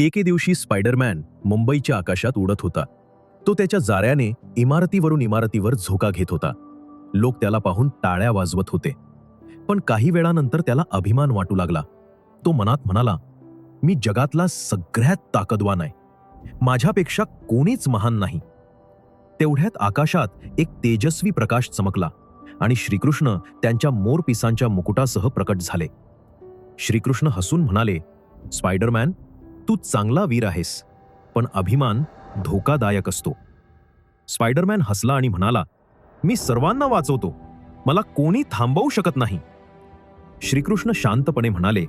एके दिवशी स्पायडरमॅन मुंबईच्या आकाशात उडत होता. तो त्याच्या जाऱ्याने इमारतीवरून इमारतीवर झोका घेत होता. लोक त्याला पाहून टाळ्या वाजवत होते. पण काही वेळानंतर त्याला अभिमान वाटू लागला. तो मनात म्हणाला मी जगातला सगळ्यात ताकदवान आहे. माझ्यापेक्षा कोणीच महान नाही. तेवढ्यात आकाशात एक तेजस्वी प्रकाश चमकला आणि श्रीकृष्ण त्यांच्या मोरपिसांच्या मुकुटासह प्रकट झाले. श्रीकृष्ण हसून म्हणाले स्पायडरमॅन तू चांगला वीर आहेस पण अभिमान धोकादायक असतो. स्पायडरमॅन हसला आणि म्हणाला मी सर्वांना वाचवतो. मला कोणी थांबवू शकत नाही. श्रीकृष्ण शांतपणे म्हणाले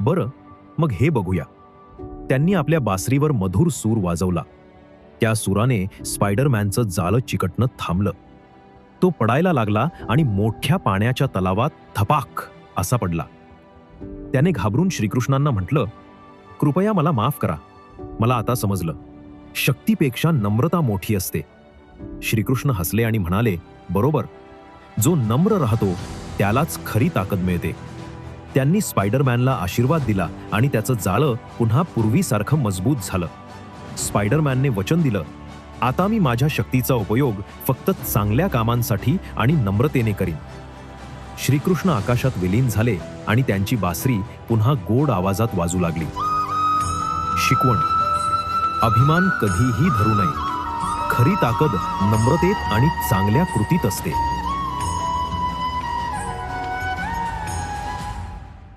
बरं मग हे बघूया. त्यांनी आपल्या बासरीवर मधुर सूर वाजवला. त्या सुराने स्पायडरमॅनचं जालं चिकटणं थांबलं. तो पडायला लागला आणि मोठ्या पाण्याच्या तलावात थपाक असा पडला. त्याने घाबरून श्रीकृष्णांना म्हटलं कृपया मला माफ करा. मला आता समजलं. शक्तीपेक्षा नम्रता मोठी असते. श्रीकृष्ण हसले आणि म्हणाले बरोबर. जो नम्र राहतो त्यालाच खरी ताकद मिळते. त्यांनी स्पायडरमॅनला आशीर्वाद दिला आणि त्याचं जाळं पुन्हा पूर्वीसारखं मजबूत झालं. स्पायडरमॅनने वचन दिलं आता मी माझ्या शक्तीचा उपयोग फक्त चांगल्या कामांसाठी आणि नम्रतेने करीन. श्रीकृष्ण आकाशात विलीन झाले आणि त्यांची बासरी पुन्हा गोड आवाजात वाजू लागली. शिकवण. अभिमान कधीही धरू नये. खरी ताकद नम्रतेत आणि चांगल्या कृतीत असते.